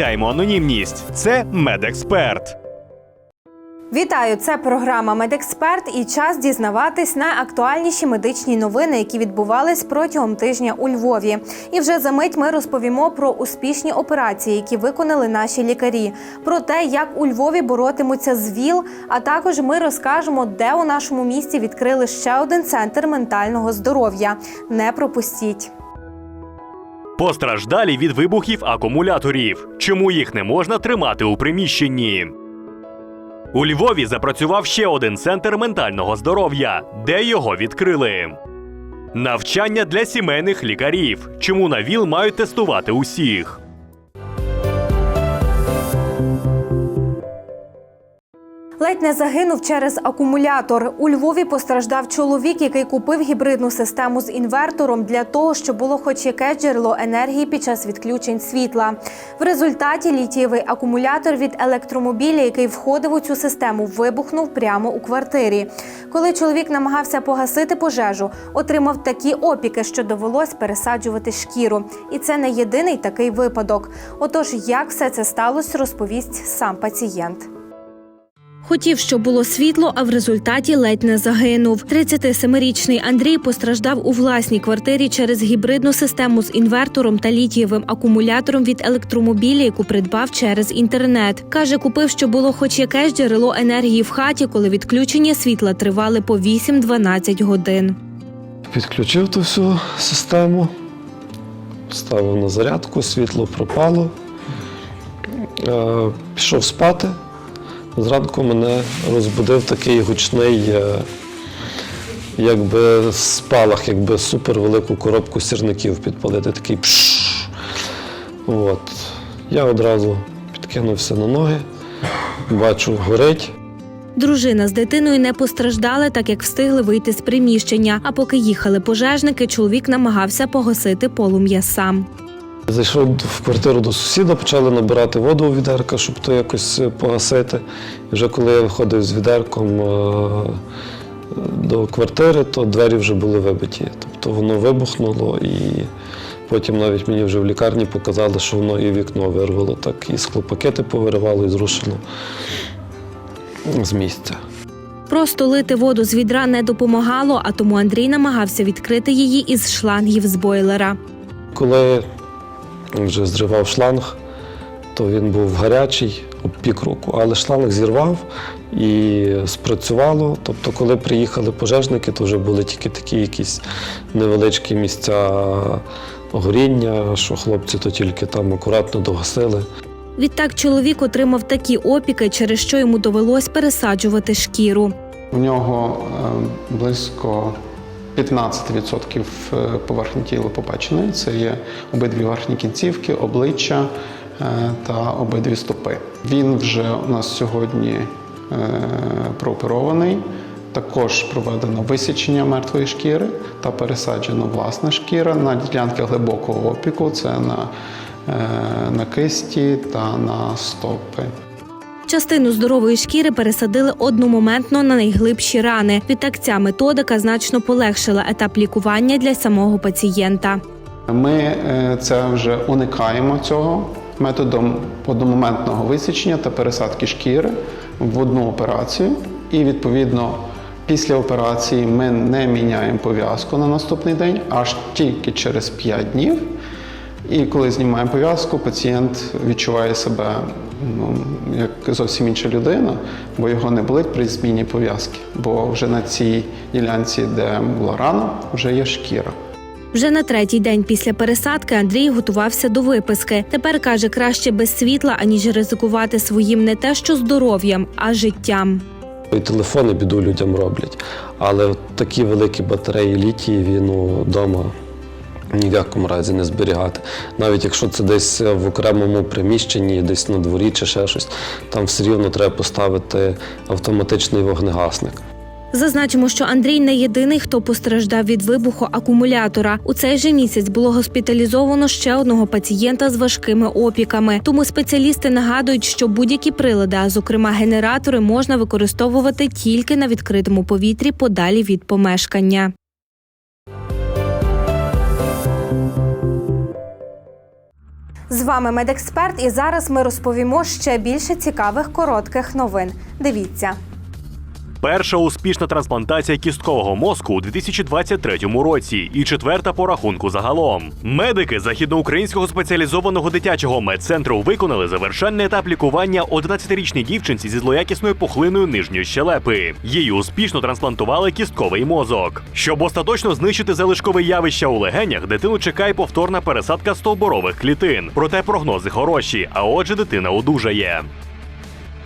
анонімність. Це медексперт. Вітаю! Це програма Медексперт і час дізнаватись найактуальніші медичні новини, які відбувались протягом тижня у Львові. І вже за мить ми розповімо про успішні операції, які виконали наші лікарі, про те, як у Львові боротимуться з ВІЛ, а також ми розкажемо, де у нашому місті відкрили ще один центр ментального здоров'я. Не пропустіть. Постраждалі від вибухів акумуляторів. Чому їх не можна тримати у приміщенні? У Львові запрацював ще один центр ментального здоров'я, де його відкрили. Навчання для сімейних лікарів. Чому на ВІЛ мають тестувати усіх? Ледь не загинув через акумулятор. У Львові постраждав чоловік, який купив гібридну систему з інвертором для того, щоб було хоч якесь джерело енергії під час відключень світла. В результаті літієвий акумулятор від електромобіля, який входив у цю систему, вибухнув прямо у квартирі. Коли чоловік намагався погасити пожежу, отримав такі опіки, що довелось пересаджувати шкіру. І це не єдиний такий випадок. Отож, як все це сталося, розповість сам пацієнт. Хотів, щоб було світло, а в результаті ледь не загинув. 37-річний Андрій постраждав у власній квартирі через гібридну систему з інвертором та літієвим акумулятором від електромобіля, яку придбав через інтернет. Каже, купив, щоб було хоч якесь джерело енергії в хаті, коли відключення світла тривали по 8-12 годин. Підключив ту всю систему, ставив на зарядку, світло пропало. Е, Пішов спати. Зранку мене розбудив такий гучний, е, якби спалах, якби супервелику коробку сірників підпалити, такий пш. От. Я одразу підкинувся на ноги, бачу, горить. Дружина з дитиною не постраждали, так як встигли вийти з приміщення. А поки їхали пожежники, чоловік намагався погасити полум'я сам. Зайшов в квартиру до сусіда, почали набирати воду у відерка, щоб то якось е, погасити. І вже коли я виходив з відерком е, до квартири, то двері вже були вибиті. Тобто воно вибухнуло і потім навіть мені вже в лікарні показали, що воно і вікно вирвало, так і склопакети повиривало і зрушило з місця. Просто лити воду з відра не допомагало, а тому Андрій намагався відкрити її із шлангів з бойлера. Коли вже зривав шланг, то він був гарячий, обпік руку, але шланг зірвав і спрацювало. Тобто, коли приїхали пожежники, то вже були тільки такі якісь невеличкі місця горіння, що хлопці то тільки там акуратно догасили. Відтак чоловік отримав такі опіки, через що йому довелось пересаджувати шкіру. У нього е, близько 15% поверхні тіла попеченої. Це є обидві верхні кінцівки, обличчя е, та обидві стопи. Він вже у нас сьогодні е, прооперований. Також проведено висічення мертвої шкіри та пересаджена власна шкіра на ділянки глибокого опіку. Це на, е, на кисті та на стопи. Частину здорової шкіри пересадили одномоментно на найглибші рани. Відтак ця методика значно полегшила етап лікування для самого пацієнта. Ми е, це вже уникаємо цього методом одномоментного висічення та пересадки шкіри в одну операцію. І відповідно після операції ми не міняємо пов'язку на наступний день, аж тільки через 5 днів. І коли знімаємо пов'язку, пацієнт відчуває себе ну, як зовсім інша людина, бо його не болить при зміні пов'язки. Бо вже на цій ділянці, де була рана, вже є шкіра. Вже на третій день після пересадки Андрій готувався до виписки. Тепер каже, краще без світла, аніж ризикувати своїм не те, що здоров'ям, а життям. І телефони біду людям роблять. Але от такі великі батареї літієві, ну, вдома ні в якому разі не зберігати. Навіть якщо це десь в окремому приміщенні, десь на дворі чи ще щось, там все рівно треба поставити автоматичний вогнегасник. Зазначимо, що Андрій не єдиний, хто постраждав від вибуху акумулятора. У цей же місяць було госпіталізовано ще одного пацієнта з важкими опіками. Тому спеціалісти нагадують, що будь-які прилади, а зокрема генератори, можна використовувати тільки на відкритому повітрі подалі від помешкання. З вами медексперт, і зараз ми розповімо ще більше цікавих коротких новин. Дивіться. Перша успішна трансплантація кісткового мозку у 2023 році і четверта по рахунку загалом. Медики західноукраїнського спеціалізованого дитячого медцентру виконали завершальний етап лікування 11-річній дівчинці зі злоякісною пухлиною нижньої щелепи. Їй успішно трансплантували кістковий мозок. Щоб остаточно знищити залишкове явище у легенях, дитину чекає повторна пересадка стовбурових клітин. Проте прогнози хороші, а отже, дитина одужає.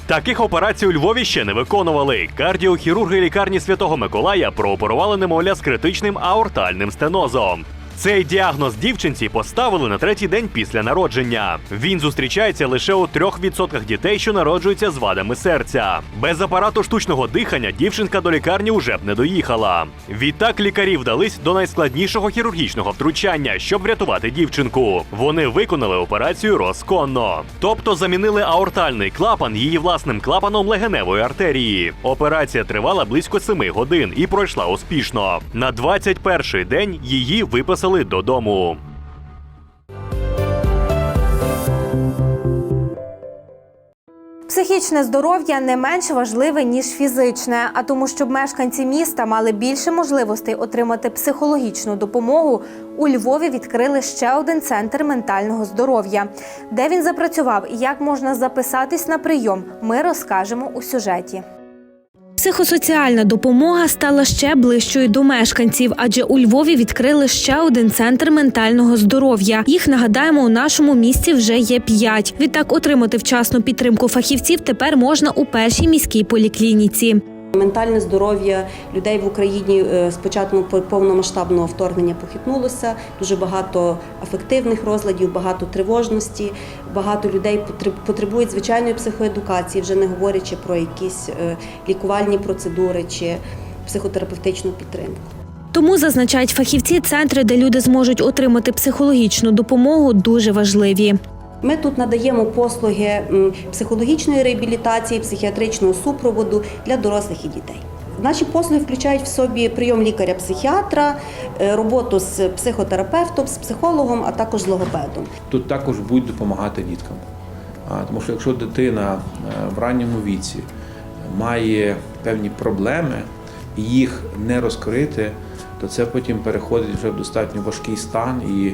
Таких операцій у Львові ще не виконували. Кардіохірурги лікарні Святого Миколая прооперували немовля з критичним аортальним стенозом. Цей діагноз дівчинці поставили на третій день після народження. Він зустрічається лише у 3% дітей, що народжуються з вадами серця. Без апарату штучного дихання дівчинка до лікарні уже б не доїхала. Відтак лікарі вдались до найскладнішого хірургічного втручання, щоб врятувати дівчинку. Вони виконали операцію розконно, тобто замінили аортальний клапан її власним клапаном легеневої артерії. Операція тривала близько 7 годин і пройшла успішно. На 21-й день її виписали додому. Психічне здоров'я не менш важливе ніж фізичне. А тому, щоб мешканці міста мали більше можливостей отримати психологічну допомогу, у Львові відкрили ще один центр ментального здоров'я. Де він запрацював і як можна записатись на прийом, ми розкажемо у сюжеті. Психосоціальна допомога стала ще ближчою до мешканців, адже у Львові відкрили ще один центр ментального здоров'я. Їх нагадаємо, у нашому місті вже є п'ять. Відтак отримати вчасну підтримку фахівців тепер можна у першій міській поліклініці. Ментальне здоров'я людей в Україні е, з початком повномасштабного вторгнення похитнулося. Дуже багато афективних розладів, багато тривожності. Багато людей потребують звичайної психоедукації, вже не говорячи про якісь е, лікувальні процедури чи психотерапевтичну підтримку. Тому зазначають фахівці, центри, де люди зможуть отримати психологічну допомогу, дуже важливі. Ми тут надаємо послуги психологічної реабілітації, психіатричного супроводу для дорослих і дітей. Наші послуги включають в собі прийом лікаря-психіатра, е, роботу з психотерапевтом, з психологом, а також з логопедом. Тут також будуть допомагати діткам. Тому що якщо дитина е, в ранньому віці має певні проблеми, їх не розкрити, то це потім переходить вже в достатньо важкий стан і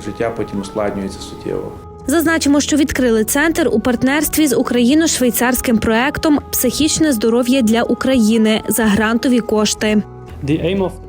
життя потім ускладнюється суттєво. Зазначимо, що відкрили центр у партнерстві з україно-швейцарським проектом Психічне здоров'я для України за грантові кошти.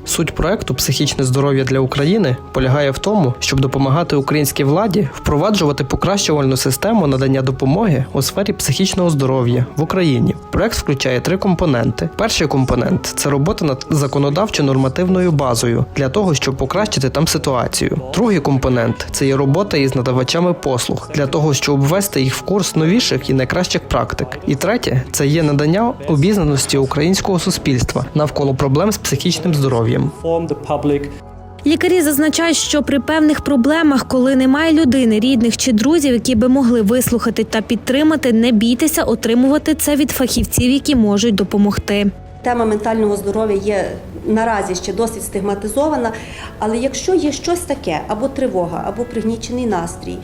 Суть проекту Психічне здоров'я для України полягає в тому, щоб допомагати українській владі впроваджувати покращувальну систему надання допомоги у сфері психічного здоров'я в Україні. Проект включає три компоненти. Перший компонент це робота над законодавчо-нормативною базою для того, щоб покращити там ситуацію. Другий компонент це є робота із надавачами послуг для того, щоб ввести їх в курс новіших і найкращих практик. І третє це є надання обізнаності українського суспільства навколо проблем з психічним здоров'ям. inform the Лікарі зазначають, що при певних проблемах, коли немає людини, рідних чи друзів, які би могли вислухати та підтримати, не бійтеся отримувати це від фахівців, які можуть допомогти. Тема ментального здоров'я є наразі ще досить стигматизована, але якщо є щось таке, або тривога, або пригнічений настрій,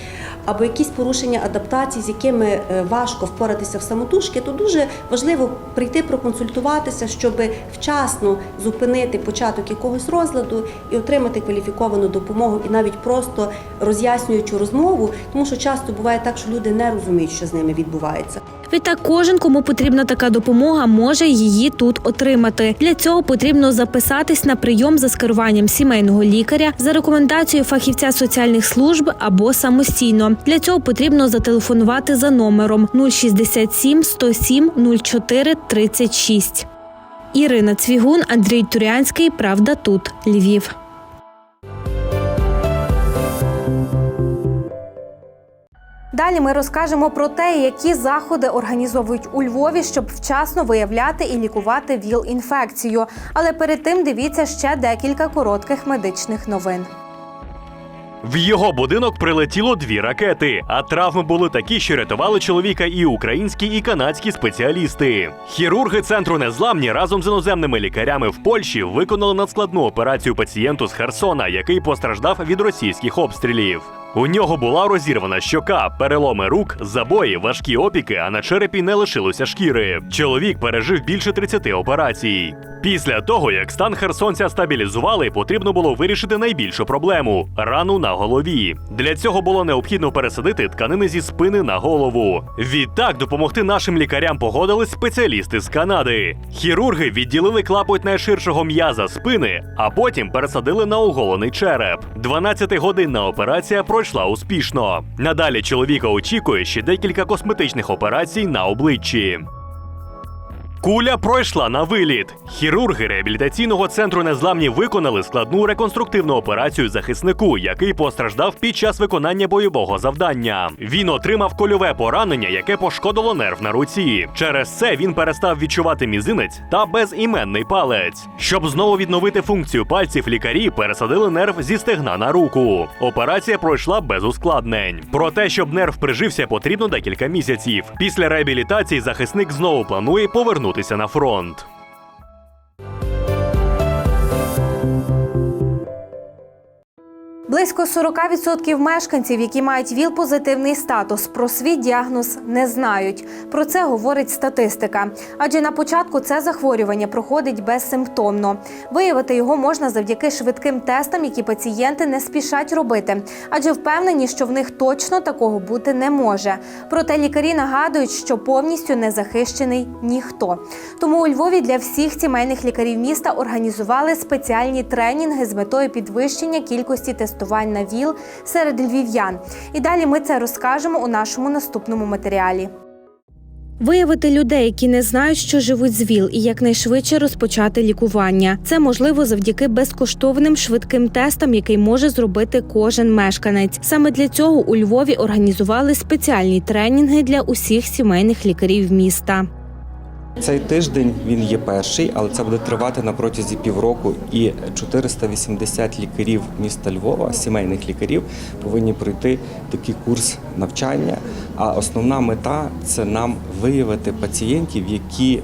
або якісь порушення адаптації, з якими е, важко впоратися в самотужки, то дуже важливо прийти проконсультуватися, щоб вчасно зупинити початок якогось розладу і отримати кваліфіковану допомогу, і навіть просто роз'яснюючу розмову, тому що часто буває так, що люди не розуміють, що з ними відбувається. Відтак кожен, кому потрібна така допомога, може її тут отримати. Для цього потрібно записатись на прийом за скеруванням сімейного лікаря за рекомендацією фахівця соціальних служб або самостійно. Для цього потрібно зателефонувати за номером 067 107 04 36. Ірина Цвігун, Андрій Турянський. Правда тут. Львів. Далі ми розкажемо про те, які заходи організовують у Львові, щоб вчасно виявляти і лікувати ВІЛ-інфекцію. Але перед тим дивіться ще декілька коротких медичних новин. В його будинок прилетіло дві ракети, а травми були такі, що рятували чоловіка і українські, і канадські спеціалісти. Хірурги центру незламні разом з іноземними лікарями в Польщі виконали надскладну операцію пацієнту з Херсона, який постраждав від російських обстрілів. У нього була розірвана щока, переломи рук, забої, важкі опіки, а на черепі не лишилося шкіри. Чоловік пережив більше 30 операцій. Після того, як стан херсонця стабілізували, потрібно було вирішити найбільшу проблему рану на голові. Для цього було необхідно пересадити тканини зі спини на голову. Відтак допомогти нашим лікарям погодились спеціалісти з Канади. Хірурги відділили клапоть найширшого м'яза спини, а потім пересадили на оголений череп. 12-годинна операція пройшла успішно. Надалі чоловіка очікує ще декілька косметичних операцій на обличчі. Куля пройшла на виліт. Хірурги реабілітаційного центру незламні виконали складну реконструктивну операцію захиснику, який постраждав під час виконання бойового завдання. Він отримав кольове поранення, яке пошкодило нерв на руці. Через це він перестав відчувати мізинець та безіменний палець. Щоб знову відновити функцію пальців, лікарі пересадили нерв зі стегна на руку. Операція пройшла без ускладнень. Проте, щоб нерв прижився, потрібно декілька місяців. Після реабілітації захисник знову планує повернутися на фронт. Близько 40% мешканців, які мають ВІЛ-позитивний статус, про свій діагноз не знають. Про це говорить статистика. Адже на початку це захворювання проходить безсимптомно. Виявити його можна завдяки швидким тестам, які пацієнти не спішать робити, адже впевнені, що в них точно такого бути не може. Проте лікарі нагадують, що повністю не захищений ніхто. Тому у Львові для всіх сімейних лікарів міста організували спеціальні тренінги з метою підвищення кількості тестувань на ВІЛ серед львів'ян. І далі ми це розкажемо у нашому наступному матеріалі. Виявити людей, які не знають, що живуть з ВІЛ, і якнайшвидше розпочати лікування. Це можливо завдяки безкоштовним швидким тестам, який може зробити кожен мешканець. Саме для цього у Львові організували спеціальні тренінги для усіх сімейних лікарів міста. Цей тиждень він є перший, але це буде тривати на протязі півроку. І 480 лікарів міста Львова, сімейних лікарів, повинні пройти такий курс навчання. А основна мета це нам виявити пацієнтів, які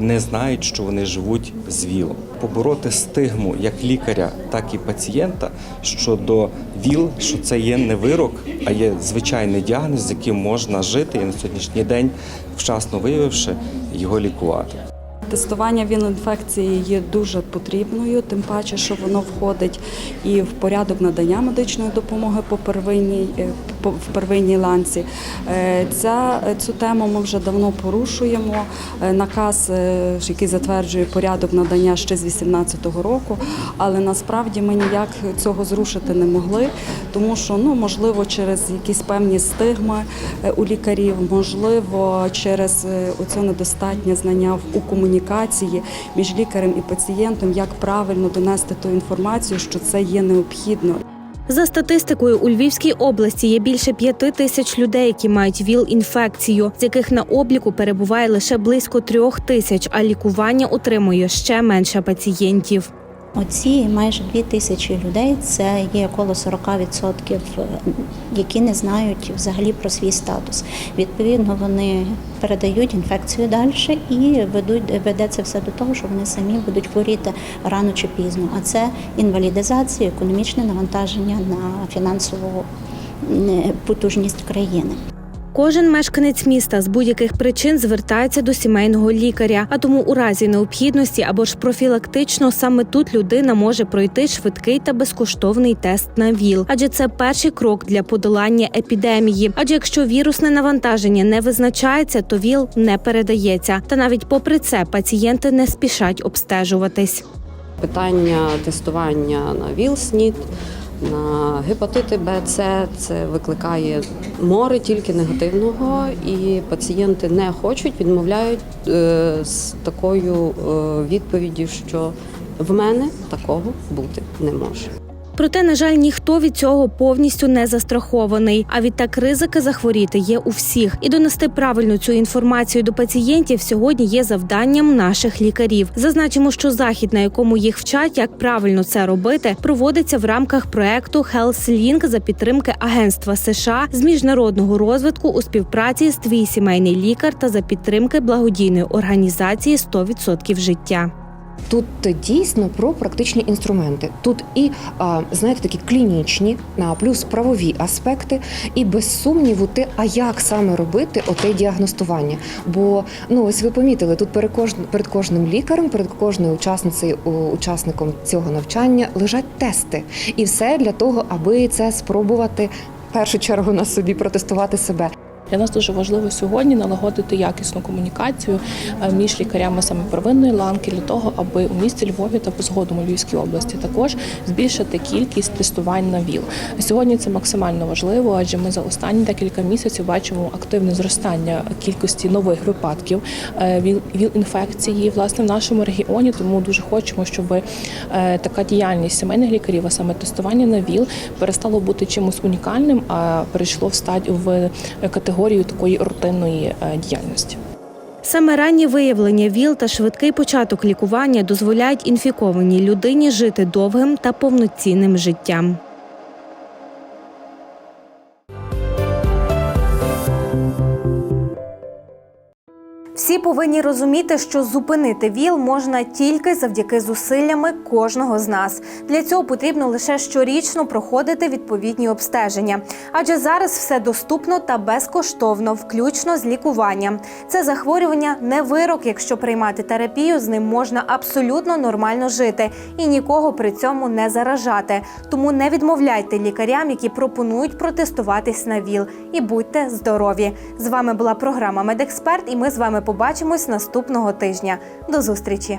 не знають, що вони живуть з ВІЛом. Побороти стигму як лікаря, так і пацієнта щодо ВІЛ, що це є не вирок, а є звичайний діагноз, з яким можна жити і на сьогоднішній день, вчасно виявивши, його лікувати. Тестування ВІЛ-інфекції є дуже потрібною, тим паче, що воно входить і в порядок надання медичної допомоги по первинній е, в первинній ланці. Е, Ця цю тему ми вже давно порушуємо. Е, Наказ, е, який затверджує порядок надання ще з 2018 року, але насправді ми ніяк цього зрушити не могли, тому що ну можливо через якісь певні стигми е, у лікарів, можливо, через е, оце недостатнє знання у комунікації між лікарем і пацієнтом, як правильно донести ту інформацію, що це є необхідно. За статистикою, у Львівській області є більше п'яти тисяч людей, які мають ВІЛ-інфекцію, з яких на обліку перебуває лише близько трьох тисяч, а лікування отримує ще менше пацієнтів. Оці майже дві тисячі людей це є коло 40%, е, які не знають взагалі про свій статус. Відповідно, вони передають інфекцію далі і ведуть ведеться все до того, що вони самі будуть хворіти рано чи пізно. А це інвалідизація, економічне навантаження на фінансову м, потужність країни. Кожен мешканець міста з будь-яких причин звертається до сімейного лікаря, а тому у разі необхідності або ж профілактично саме тут людина може пройти швидкий та безкоштовний тест на ВІЛ, адже це перший крок для подолання епідемії. Адже якщо вірусне навантаження не визначається, то ВІЛ не передається. Та навіть попри це пацієнти не спішать обстежуватись. Питання тестування на ВІЛ-СНІД, на гепатити Б, С це викликає море тільки негативного, і пацієнти не хочуть, відмовляють е, з такою е, відповіддю, що в мене такого бути не може. Проте, на жаль, ніхто від цього повністю не застрахований. А відтак ризики захворіти є у всіх. І донести правильно цю інформацію до пацієнтів сьогодні є завданням наших лікарів. Зазначимо, що захід, на якому їх вчать, як правильно це робити, проводиться в рамках проекту HealthLink за підтримки Агентства США з міжнародного розвитку у співпраці з твій сімейний лікар та за підтримки благодійної організації «100% життя. Тут дійсно про практичні інструменти. Тут і знаєте такі клінічні, плюс правові аспекти, і без сумніву, те, а як саме робити оте діагностування. Бо ну ось ви помітили, тут перед кожним лікарем, перед кожною учасницею учасником цього навчання лежать тести, і все для того, аби це спробувати в першу чергу на собі протестувати себе. Для нас дуже важливо сьогодні налагодити якісну комунікацію е, між лікарями саме первинної ланки для того, аби у місті Львові та по згодом у Львівській області також збільшити кількість тестувань на ВІЛ. Сьогодні це максимально важливо, адже ми за останні декілька місяців бачимо активне зростання кількості нових випадків е, ВІЛ інфекції власне в нашому регіоні. Тому дуже хочемо, щоб е, така діяльність сімейних лікарів, а саме тестування на ВІЛ, перестало бути чимось унікальним, а перейшло в стадію в категорію такої рутинної е, діяльності. Саме раннє виявлення ВІЛ та швидкий початок лікування дозволяють інфікованій людині жити довгим та повноцінним життям. Всі повинні розуміти, що зупинити ВІЛ можна тільки завдяки зусиллями кожного з нас. Для цього потрібно лише щорічно проходити відповідні обстеження, адже зараз все доступно та безкоштовно, включно з лікуванням. Це захворювання не вирок. Якщо приймати терапію, з ним можна абсолютно нормально жити і нікого при цьому не заражати. Тому не відмовляйте лікарям, які пропонують протестуватись на ВІЛ, і будьте здорові. З вами була програма Медексперт, і ми з вами побачимось наступного тижня. До зустрічі.